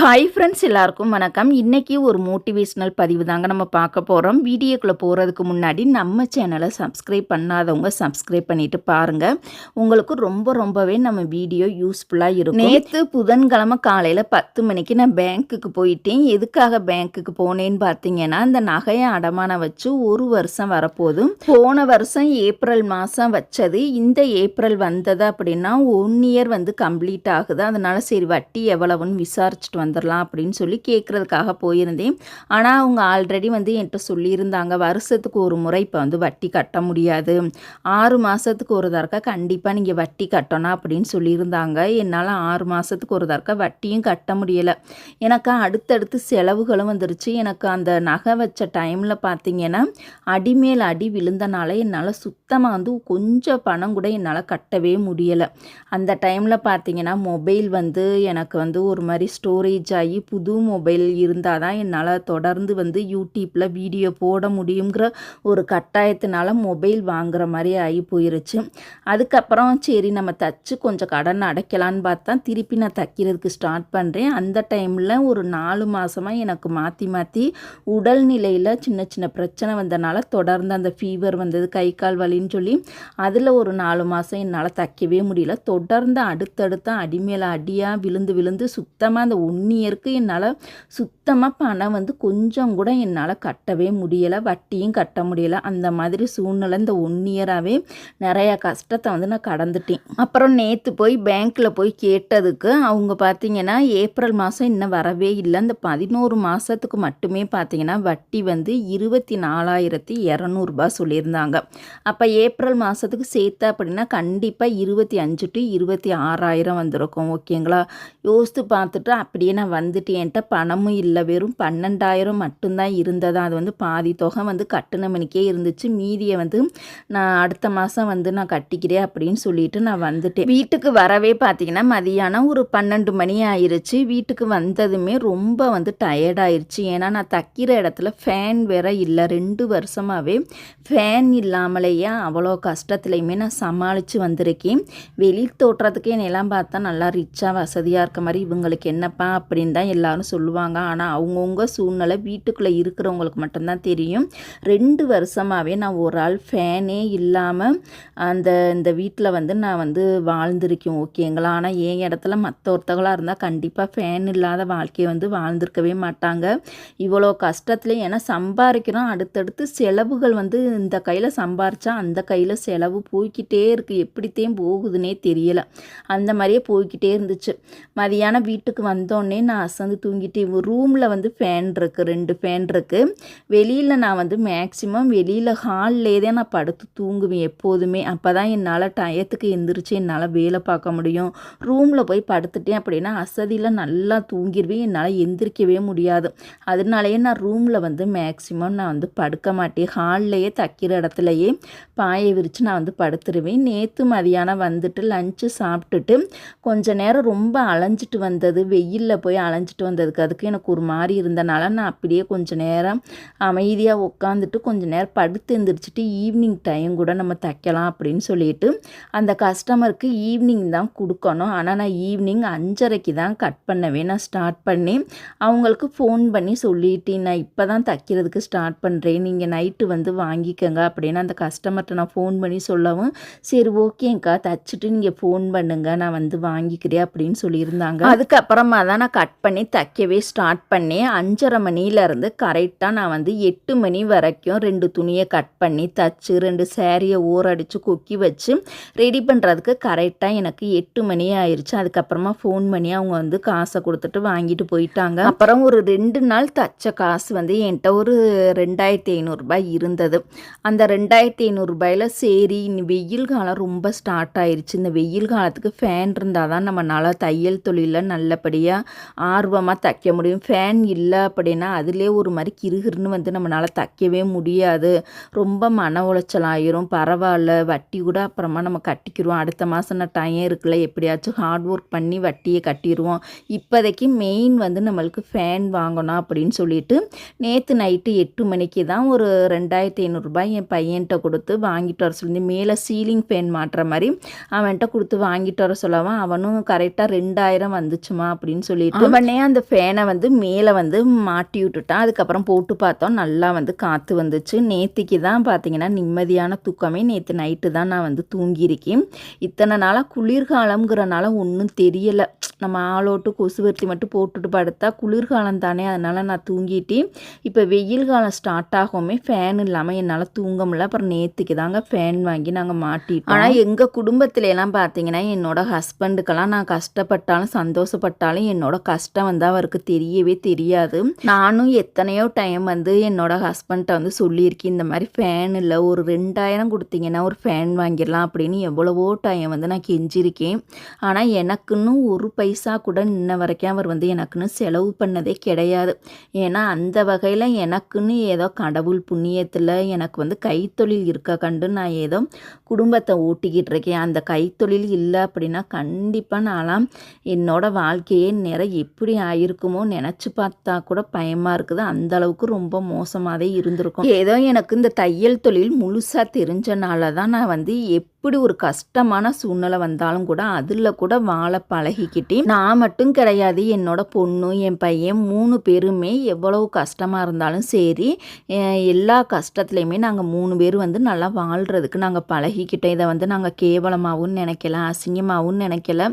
Hi friends எல்லாருக்கும் வணக்கம். இன்றைக்கி ஒரு மோட்டிவேஷ்னல் பதிவு தாங்க நம்ம பார்க்க போகிறோம் வீடியோக்குள்ளே போகிறதுக்கு முன்னாடி நம்ம சேனலை சப்ஸ்கிரைப் பண்ணாதவங்க சப்ஸ்கிரைப் பண்ணிவிட்டு பாருங்கள் உங்களுக்கு ரொம்ப ரொம்பவே நம்ம வீடியோ யூஸ்ஃபுல்லாக இருக்கும். நேற்று புதன்கிழமை காலையில் பத்து மணிக்கு நான் பேங்க்குக்கு போயிட்டேன். எதுக்காக பேங்க்குக்கு போனேன்னு பார்த்தீங்கன்னா இந்த நகையை அடமானம் வச்சு ஒரு வருஷம் வரப்போதும். போன வருஷம் ஏப்ரல் மாதம் வச்சது. இந்த ஏப்ரல் வந்தது அப்படின்னா ஒன் இயர் வந்து கம்ப்ளீட் ஆகுது. அதனால் சரி வட்டி எவ்வளவுன்னு விசாரிச்சுட்டு வந்துடலாம் அப்படின்னு சொல்லி கேட்குறதுக்காக போயிருந்தேன். ஆனால் அவங்க ஆல்ரெடி வந்து என்கிட்ட சொல்லியிருந்தாங்க. வருஷத்துக்கு ஒரு முறை இப்போ வந்து வட்டி கட்ட முடியாது. ஆறு மாதத்துக்கு ஒரு தடவை கண்டிப்பாக நீங்கள் வட்டி கட்டணும் அப்படின்னு சொல்லியிருந்தாங்க. என்னால் ஆறு மாதத்துக்கு ஒரு தடவை வட்டியும் கட்ட முடியலை. எனக்கு அடுத்தடுத்து செலவுகளும் வந்துருச்சு. எனக்கு அந்த நகை வச்ச டைமில் பார்த்தீங்கன்னா அடிமேல் அடி விழுந்தனால என்னால் சுத்தமாக வந்து கொஞ்சம் பணம் கூட என்னால் கட்டவே முடியலை. அந்த டைமில் பார்த்தீங்கன்னா மொபைல் வந்து எனக்கு வந்து ஒரு மாதிரி ஸ்டோரேஜ் ஆகி புது மொபைல் இருந்தால் தான் என்னால் தொடர்ந்து வந்து யூடியூப்பில் வீடியோ போட முடியுங்கிற ஒரு கட்டாயத்தினால மொபைல் வாங்குற மாதிரி ஆகி போயிருச்சு. அதுக்கப்புறம் சரி நம்ம தச்சு கொஞ்சம் கடன் அடைக்கலான்னு பார்த்தா திருப்பி நான் தைக்கிறதுக்கு ஸ்டார்ட் பண்ணுறேன் அந்த டைமில் ஒரு நாலு மாதமாக எனக்கு மாற்றி மாற்றி உடல்நிலையில் சின்ன சின்ன பிரச்சனை வந்தனால தொடர்ந்து அந்த ஃபீவர் வந்தது கை கால் வலின்னு சொல்லி அதில் ஒரு நாலு மாதம் என்னால் தைக்கவே முடியல. தொடர்ந்து அடுத்தடுத்த அடிமேல அடியாக விழுந்து விழுந்து சுத்தமாக அந்த ஒன்று ஒன் இயருக்கு என்னால் சுத்தமாக பணம் வந்து கொஞ்சம் கூட என்னால் கட்டவே முடியலை. வட்டியும் கட்ட முடியலை. அந்த மாதிரி சூழ்நிலை இந்த ஒன் இயராகவே நிறையா கஷ்டத்தை வந்து நான் கடந்துட்டேன். அப்புறம் நேற்று போய் பேங்க்கில் போய் கேட்டதுக்கு அவங்க பார்த்தீங்கன்னா ஏப்ரல் மாதம் இன்னும் வரவே இல்லை. இந்த பதினோரு மாதத்துக்கு மட்டுமே பார்த்தீங்கன்னா வட்டி வந்து இருபத்தி நாலாயிரத்தி இரநூறுபா சொல்லியிருந்தாங்க. அப்போ ஏப்ரல் மாதத்துக்கு சேர்த்தா அப்படின்னா கண்டிப்பாக இருபத்தி அஞ்சு டு இருபத்தி ஆறாயிரம் வந்திருக்கும். ஓகேங்களா? யோசித்து பார்த்துட்டு அப்படி அப்படியே நான் வந்துட்டு என்கிட்ட பணமும் இல்லை. வெறும் பன்னெண்டாயிரம் மட்டும்தான் இருந்ததா? அது வந்து பாதி தொகை வந்து கட்டின மணிக்கே இருந்துச்சு. மீதியை வந்து நான் அடுத்த மாதம் வந்து நான் கட்டிக்கிறேன் அப்படின்னு சொல்லிட்டு நான் வந்துட்டேன். வீட்டுக்கு வரவே பார்த்தீங்கன்னா மதியானம் ஒரு பன்னெண்டு மணி ஆயிடுச்சு வீட்டுக்கு வந்ததுமே ரொம்ப வந்து டயர்டாயிருச்சு ஏன்னா நான் தைக்கிற இடத்துல ஃபேன் வேற இல்லை. ரெண்டு வருஷமாகவே ஃபேன் இல்லாமலேயே அவ்வளோ கஷ்டத்துலையுமே நான் சமாளித்து வந்திருக்கேன். வெளி தோற்றத்துக்கு என்னெல்லாம் பார்த்தா நல்லா ரிச்சாக வசதியாக இருக்க மாதிரி இவங்களுக்கு என்னப்பா அப்படின்னு தான் எல்லாரும் சொல்லுவாங்க. ஆனால் அவங்கவுங்க சூழ்நிலை வீட்டுக்குள்ளே இருக்கிறவங்களுக்கு மட்டும்தான் தெரியும். ரெண்டு வருஷமாகவே நான் ஒரு ஆள் ஃபேனே இல்லாமல் அந்த இந்த வீட்டில் வந்து நான் வந்து வாழ்ந்திருக்கேன். ஓகேங்களா ஆனால் என் இடத்துல மற்ற ஒருத்தவங்களாக இருந்தால் கண்டிப்பாக ஃபேன் இல்லாத வாழ்க்கையை வந்து வாழ்ந்திருக்கவே மாட்டாங்க. இவ்வளோ கஷ்டத்தில் ஏன்னா சம்பாதிக்கிறோம் அடுத்தடுத்து செலவுகள் வந்து இந்த கையில் சம்பாரிச்சா அந்த கையில் செலவு போய்க்கிட்டே இருக்குது எப்படித்தையும் போகுதுன்னே தெரியலை. அந்த மாதிரியே போய்கிட்டே இருந்துச்சு. மதியானம் வீட்டுக்கு வந்தோம் உடனே நான் அசந்து தூங்கிட்டு ரூமில் வந்து ஃபேன் இருக்குது ரெண்டு ஃபேன் இருக்குது வெளியில் நான் வந்து மேக்ஸிமம் வெளியில் ஹால்லே தான் நான் படுத்து தூங்குவேன் எப்போதுமே. அப்போ தான் என்னால் டயத்துக்கு எந்திரிச்சு என்னால் வேலை பார்க்க முடியும். ரூமில் போய் படுத்துட்டேன் அப்படின்னா அசதியில் நல்லா தூங்கிடுவேன். என்னால் எந்திரிக்கவே முடியாது. அதனாலேயே நான் ரூமில் வந்து மேக்ஸிமம் நான் வந்து படுக்க மாட்டேன். ஹால்லையே தைக்கிற இடத்துலையே பாயை விரித்து நான் வந்து படுத்துருவேன். நேற்று மதியானம் வந்துட்டு லஞ்சு சாப்பிட்டுட்டு கொஞ்ச நேரம் ரொம்ப அலைஞ்சிட்டு வந்தது. வெயிலில் போய் அலைஞ்சிட்டு வந்ததுக்கு அதுக்கு எனக்கு ஒரு மாதிரி இருந்தனால நான் அப்படியே கொஞ்ச நேரம் அமைதியாக உட்காந்துட்டு கொஞ்சம் நேரம் படுத்து எந்திரிச்சிட்டு ஈவினிங் டைம் கூட நம்ம தைக்கலாம் அப்படின்னு சொல்லிட்டு அந்த கஸ்டமருக்கு ஈவினிங் தான் கொடுக்கணும். ஆனால் நான் ஈவினிங் அஞ்சரைக்கு தான் கட் பண்ணவே நான் ஸ்டார்ட் பண்ணி அவங்களுக்கு ஃபோன் பண்ணி சொல்லிட்டு நான் இப்போ தான் தைக்கிறதுக்கு ஸ்டார்ட் பண்ணுறேன் நீங்கள் நைட்டு வந்து வாங்கிக்கோங்க அப்படின்னு அந்த கஸ்டமர்கிட்ட நான் ஃபோன் பண்ணி சொல்லவும் சரி ஓகேங்க்கா தைச்சிட்டு நீங்கள் ஃபோன் பண்ணுங்கள் நான் வந்து வாங்கிக்கிறேன் அப்படின்னு சொல்லியிருந்தாங்க. அதுக்கப்புறமா தான் நான் கட் பண்ணி தைக்கவே ஸ்டார்ட் பண்ணேன் அஞ்சரை மணிலேருந்து கரெக்டாக நான் வந்து எட்டு மணி வரைக்கும் ரெண்டு துணியை கட் பண்ணி தச்சு ரெண்டு சேரீயை ஊரடித்து கொக்கி வச்சு ரெடி பண்ணுறதுக்கு கரெக்டாக எனக்கு எட்டு மணி ஆயிடுச்சு அதுக்கப்புறமா ஃபோன் பண்ணி அவங்க வந்து காசை கொடுத்துட்டு வாங்கிட்டு போயிட்டாங்க. அப்புறம் ஒரு ரெண்டு நாள் தச்ச காசு வந்து என்கிட்ட ஒரு ரெண்டாயிரத்தி ஐநூறுரூபாய் இருந்தது. அந்த ரெண்டாயிரத்தி ஐநூறுரூபாயில் சரி வெயில் காலம் ரொம்ப ஸ்டார்ட் ஆயிடுச்சு இந்த வெயில் காலத்துக்கு ஃபேன் இருந்தால் தான் நம்மளால் தையல் தொழிலில் நல்லபடியாக ஆர்வமாக தைக்க முடியும். ஃபேன் இல்லை அப்படின்னா அதிலே ஒரு மாதிரி கிருகிருன்னு வந்து நம்மளால் தைக்கவே முடியாது. ரொம்ப மன உளைச்சல் ஆயிரும். பரவாயில்ல வட்டி கூட அப்புறமா நம்ம கட்டிக்கிடுவோம் அடுத்த மாதம் நான் டைம் இருக்குல்ல எப்படியாச்சும் ஹார்ட் ஒர்க் பண்ணி வட்டியை கட்டிடுவோம் இப்போதைக்கு மெயின் வந்து நம்மளுக்கு ஃபேன் வாங்கணும் அப்படின்னு சொல்லிட்டு நேற்று நைட்டு எட்டு மணிக்கு தான் ஒரு ரெண்டாயிரத்தி ஐநூறுரூபாய் என் பையன்கிட்ட கொடுத்து வாங்கிட்டு வர சொல்லி மேலே சீலிங் ஃபேன் மாட்டுற மாதிரி அவன்கிட்ட கொடுத்து வாங்கிட்டு வர சொல்லவும் அவனும் கரெக்டாக ரெண்டாயிரம் வந்துச்சுமா அப்படின்னு சொல்லி சொல்லிட்டு உடனே அந்த ஃபேனை வந்து மேலே வந்து மாட்டி விட்டுட்டான் அதுக்கப்புறம் போட்டு பார்த்தோம் நல்லா வந்து காற்று வந்துச்சு. நேற்றுக்கு தான் பார்த்தீங்கன்னா நிம்மதியான தூக்கமே நேற்று நைட்டு தான் நான் வந்து தூங்கியிருக்கேன். இத்தனை நாளாக குளிர்காலம்ங்கிறனால ஒன்றும் தெரியலை. நம்ம ஆளோட்டு கொசுவர்த்தி மட்டும் போட்டுட்டு படுத்தா குளிர்காலம் தானே அதனால் நான் தூங்கிட்டு இப்போ வெயில் காலம் ஸ்டார்ட் ஆகுமே ஃபேன் இல்லாமல் என்னால் தூங்க முடியல. அப்புறம் நேற்றுக்கு தாங்க ஃபேன் வாங்கி நாங்கள் மாட்டிட்டோம். ஆனால் எங்கள் குடும்பத்துல எல்லாம் பார்த்தீங்கன்னா என்னோட ஹஸ்பண்டுக்கெல்லாம் நான் கஷ்டப்பட்டாலும் சந்தோஷப்பட்டாலும் என்னோட கஷ்டம் வந்து அவருக்கு தெரியவே தெரியாது. நானும் எத்தனையோ டைம் வந்து என்னோட ஹஸ்பண்ட்டை வந்து சொல்லியிருக்கேன் இந்த மாதிரி ஃபேன் இல்லை ஒரு ரெண்டாயிரம் கொடுத்தீங்கன்னா ஒரு ஃபேன் வாங்கிடலாம் அப்படின்னு எவ்வளவோ டைம் வந்து நான் கெஞ்சிருக்கேன். ஆனால் எனக்குன்னு ஒரு பைசா கூட இன்ன வரைக்கும் அவர் வந்து எனக்குன்னு செலவு பண்ணதே கிடையாது. ஏன்னா அந்த வகையில் எனக்குன்னு ஏதோ கடவுள் புண்ணியத்தில் எனக்கு வந்து கைத்தொழில் இருக்க கண்டு நான் ஏதோ குடும்பத்தை ஓட்டிக்கிட்டு இருக்கேன். அந்த கைத்தொழில் இல்லை அப்படின்னா கண்டிப்பாக நான்லாம் என்னோட வாழ்க்கையே நேரம் எப்படி ஆயிருக்குமோ நினச்சி பார்த்தா கூட பயமாக இருக்குது. அந்த அளவுக்கு ரொம்ப மோசமாகவே இருந்திருக்கும். ஏதோ எனக்கு இந்த தையல் தொழில் முழுசாக தெரிஞ்சனால தான் நான் வந்து எப் எப்படி ஒரு கஷ்டமான சூழ்நிலை வந்தாலும் கூட அதில் கூட வாழ பழகிக்கிட்டேன் நான் மட்டும் கிடையாது என்னோட பொண்ணு என் பையன் மூணு பேருமே எவ்வளவு கஷ்டமாக இருந்தாலும் சரி எல்லா கஷ்டத்துலையுமே நாங்கள் மூணு பேர் வந்து நல்லா வாழ்கிறதுக்கு நாங்கள் பழகிக்கிட்டோம். இதை வந்து நாங்கள் கேவலமாகவும் நினைக்கல அசிங்கமாகவும் நினைக்கல.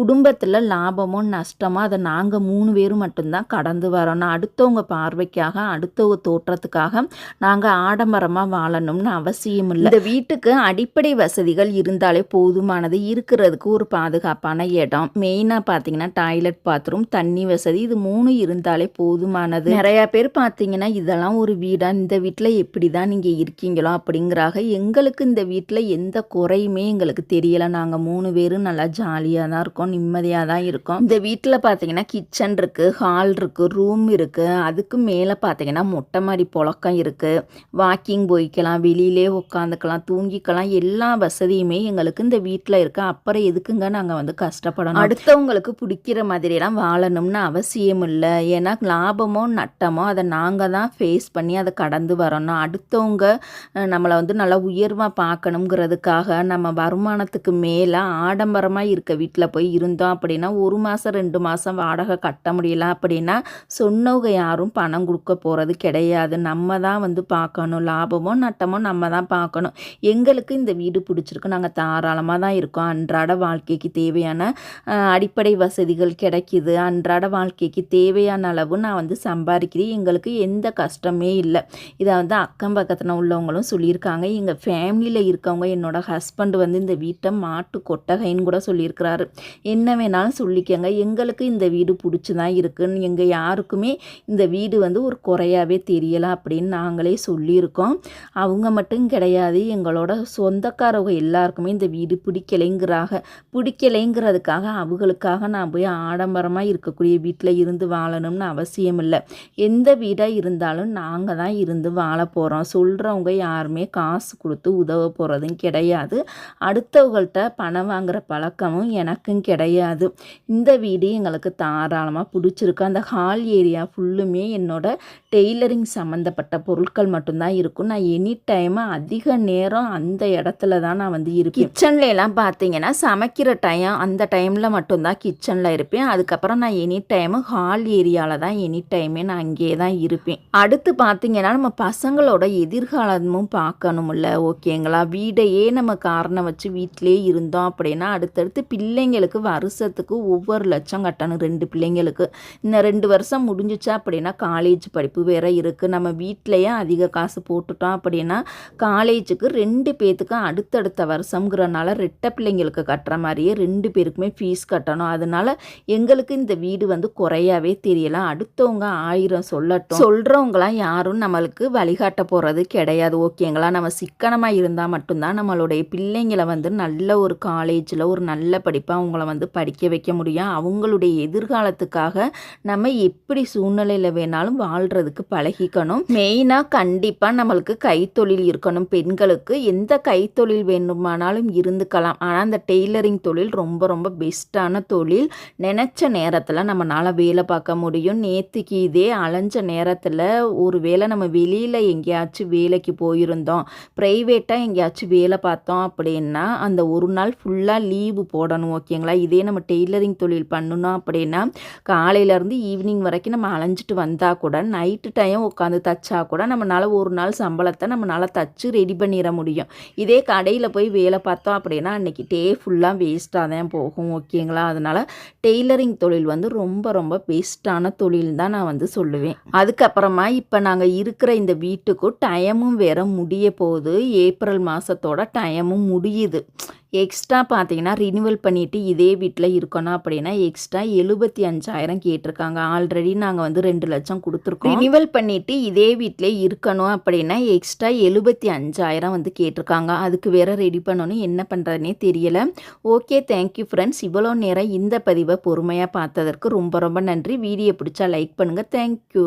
குடும்பத்தில் லாபமோ நஷ்டமோ அதை நாங்கள் மூணு பேரும் மட்டும்தான் கடந்து வரோம். அடுத்தவங்க பார்வைக்காக அடுத்தவங்க தோற்றத்துக்காக நாங்கள் ஆடம்பரமாக வாழணும்னு அவசியம் இல்லை இந்த வீட்டுக்கு அடிப்படை வசதி வசதிகள் இருந்தாலே போதுமானது. இருக்கிறதுக்கு ஒரு பாதுகாப்பான இடம். மெயினாக பார்த்தீங்கன்னா டாய்லெட் பாத்ரூம் தண்ணி வசதி இது மூணு இருந்தாலே போதுமானது. நிறைய பேர் பார்த்தீங்கன்னா இதெல்லாம் ஒரு வீடா இந்த வீட்டில் எப்படி தான் நீங்கள் இருக்கீங்களோ அப்படிங்கிறாக எங்களுக்கு இந்த வீட்டில் எந்த குறையுமே எங்களுக்கு தெரியலை. நாங்கள் மூணு பேரும் நல்லா ஜாலியாக தான் இருக்கோம் நிம்மதியாக தான் இருக்கோம். இந்த வீட்டில் பார்த்தீங்கன்னா கிச்சன் இருக்குது ஹால் இருக்குது ரூம் இருக்குது அதுக்கு மேலே பார்த்தீங்கன்னா மொட்டை மாடி புழக்கம் இருக்குது வாக்கிங் போய்க்கலாம் வெளியிலே உட்காந்துக்கலாம் தூங்கிக்கலாம். எல்லா வசதியுமே எங்களுக்கு இந்த வீட்டில் இருக்க அப்புறம் எதுக்குங்க நாங்கள் வந்து கஷ்டப்படணும்? அடுத்தவங்களுக்கு பிடிக்கிற மாதிரியெல்லாம் வாழணும்னு அவசியம் இல்லை ஏன்னா லாபமோ நட்டமோ அதை நாங்கள் தான் ஃபேஸ் பண்ணி அதை கடந்து வரணும். அடுத்தவங்க நம்மளை வந்து நல்லா உயர்வாக பார்க்கணுங்கிறதுக்காக நம்ம வருமானத்துக்கு மேலே ஆடம்பரமாக இருக்க வீட்டில் போய் இருந்தோம் அப்படின்னா ஒரு மாதம் ரெண்டு மாதம் வாடகை கட்ட முடியல அப்படின்னா சொன்னவங்க யாரும் பணம் கொடுக்க போகிறது கிடையாது. நம்ம தான் வந்து பார்க்கணும். லாபமோ நட்டமோ நம்ம தான் பார்க்கணும். எங்களுக்கு இந்த வீடு பிடிச்சிருக்கு நாங்கள் தாராளமாக தான் இருக்கோம். அன்றாட வாழ்க்கைக்கு தேவையான அடிப்படை வசதிகள் கிடைக்கிது. அன்றாட வாழ்க்கைக்கு தேவையான அளவு நான் வந்து சம்பாதிக்கிறேன். எங்களுக்கு எந்த கஷ்டமே இல்லை. இதை வந்து அக்கம் பக்கத்தில் உள்ளவங்களும் சொல்லியிருக்காங்க. எங்கள் ஃபேமிலியில் இருக்கவங்க என்னோடய ஹஸ்பண்ட் வந்து இந்த வீட்டை மாட்டு கொட்டகைன்னு கூட சொல்லியிருக்கிறாரு. என்ன வேணாலும் சொல்லிக்கங்க. எங்களுக்கு இந்த வீடு பிடிச்சி தான் இருக்குன்னு எங்கள் யாருக்குமே இந்த வீடு வந்து ஒரு குறையாவே தெரியலை அப்படின்னு நாங்களே சொல்லியிருக்கோம். அவங்க மட்டும் கிடையாது. எங்களோட சொந்தக்காரவங்க எல்லாருக்குமே இந்த வீடு பிடிக்கலைங்கிறாங்க பிடிக்கலைங்கிறதுக்காக அவங்களுக்காக நான் போய் ஆடம்பரமாக இருக்கக்கூடிய வீட்டில் இருந்து வாழணும்னு அவசியம் இல்லை எந்த வீடாக இருந்தாலும் நாங்கள் தான் இருந்து வாழ போகிறோம் சொல்கிறவங்க யாருமே காசு கொடுத்து உதவ போகிறதும் கிடையாது. அடுத்தவங்கள்ட்ட பணம் வாங்குகிற பழக்கமும் எனக்கும் கிடையாது. இந்த வீடு எங்களுக்கு தாராளமாக பிடிச்சிருக்கு. அந்த ஹால் ஏரியா ஃபுல்லுமே என்னோட டெய்லரிங் சம்மந்தப்பட்ட பொருட்கள் மட்டும்தான் இருக்கும். நான் எனி டைம் அதிக நேரம் அந்த இடத்துல தான் நான் வந்து இருப்பேன். கிச்சன்ல எல்லாம் பார்த்தீங்கன்னா சமைக்கிற டைம் அந்த டைமில் மட்டும்தான் கிச்சனில் இருப்பேன். அதுக்கப்புறம் நான் எனி டைமு ஹால் ஏரியாவில் தான் எனி டைமே நான் அங்கேயே தான் இருப்பேன். அடுத்து பார்த்தீங்கன்னா நம்ம பசங்களோட எதிர்காலமும் பார்க்கணும்ல ஓகேங்களா வீடையே நம்ம காரணம் வச்சு வீட்டிலே இருந்தோம் அப்படின்னா அடுத்தடுத்து பிள்ளைங்களுக்கு வருஷத்துக்கு ஒவ்வொரு லட்சம் கட்டணும். ரெண்டு பிள்ளைங்களுக்கு. இந்த ரெண்டு வருஷம் முடிஞ்சிச்சா அப்படின்னா காலேஜ் படிப்பு வேற இருக்குது நம்ம வீட்டிலையே அதிக காசு போட்டுட்டோம் அப்படின்னா காலேஜுக்கு ரெண்டு பேர்த்துக்கும் அடுத்தடுத்து அடுத்த வருஷங்கிறனால ரெட்டை பிள்ளைங்களுக்கு கட்டுற மாதிரியே ரெண்டு பேருக்குமே ஃபீஸ் கட்டணும். அதனால எங்களுக்கு இந்த வீடு வந்து குறையாவே தெரியலாம் அடுத்தவங்க ஆயிரம் சொல்லட்டும். சொல்கிறவங்களாம் யாரும் நம்மளுக்கு வழிகாட்ட போகிறது கிடையாது. ஓகேங்களா நம்ம சிக்கனமாக இருந்தால் மட்டும்தான் நம்மளுடைய பிள்ளைங்களை வந்து நல்ல ஒரு காலேஜில் ஒரு நல்ல படிப்பாக அவங்கள வந்து படிக்க வைக்க முடியும். அவங்களுடைய எதிர்காலத்துக்காக நம்ம எப்படி சூழ்நிலையில் வேணாலும் வாழ்கிறதுக்கு பழகிக்கணும். மெயினாக கண்டிப்பாக நம்மளுக்கு கைத்தொழில் இருக்கணும். பெண்களுக்கு எந்த கைத்தொழில் வேணும் வேண்டுமானாலும் இருந்துக்கலாம். ஆனால் அந்த டெய்லரிங் தொழில் ரொம்ப ரொம்ப பெஸ்ட்டான தொழில். நினச்ச நேரத்தில் நம்மளால் வேலை பார்க்க முடியும். நேற்றுக்கு இதே அலைஞ்ச நேரத்தில் ஒரு வேளை நம்ம வெளியில் எங்கேயாச்சும் வேலைக்கு போயிருந்தோம். ப்ரைவேட்டாக எங்கேயாச்சும் வேலை பார்த்தோம் அப்படின்னா அந்த ஒரு நாள் ஃபுல்லாக லீவு போடணும் ஓகேங்களா? இதே நம்ம டெய்லரிங் தொழில் பண்ணணும் அப்படின்னா காலையிலேருந்து ஈவினிங் வரைக்கும் நம்ம அலைஞ்சிட்டு வந்தால் கூட நைட்டு டைம் உட்காந்து தைச்சா கூட நம்மளால் ஒரு நாள் சம்பளத்தை நம்மளால் தச்சு ரெடி பண்ணிட முடியும். இதே கடையில் போய் வேலை பார்த்தோம் அப்படின்னா அன்றைக்கி டே ஃபுல்லாக வேஸ்ட்டாக தான் போகும் ஓகேங்களா அதனால் டெய்லரிங் தொழில் வந்து ரொம்ப ரொம்ப பெஸ்ட்டான தொழில் தான் நான் வந்து சொல்லுவேன். அதுக்கப்புறமா இப்போ நாங்கள் இருக்கிற இந்த வீட்டுக்கும் டைமும் வேற முடிய போகுது. ஏப்ரல் மாதத்தோட டைமும் முடியுது. எக்ஸ்ட்ரா பார்த்தீங்கன்னா ரினிவல் பண்ணிவிட்டு இதே வீட்டில் இருக்கணும் அப்படின்னா எக்ஸ்ட்ரா எழுபத்தி அஞ்சாயிரம் கேட்டிருக்காங்க. ஆல்ரெடி நாங்கள் வந்து ரெண்டு லட்சம் கொடுத்துருக்கோம். ரினிவல் பண்ணிவிட்டு இதே வீட்டில் இருக்கணும் அப்படின்னா எக்ஸ்ட்ரா எழுபத்தி அஞ்சாயிரம் வந்து கேட்டிருக்காங்க. அதுக்கு வேற ரெடி பண்ணணும். என்ன பண்ணுறதுனே தெரியலை. ஓகே தேங்க்யூ ஃப்ரெண்ட்ஸ் இவ்வளோ நேரம் இந்த பதிவை பொறுமையாக பார்த்ததற்கு ரொம்ப ரொம்ப நன்றி. வீடியோ பிடிச்சா லைக் பண்ணுங்கள் தேங்க்யூ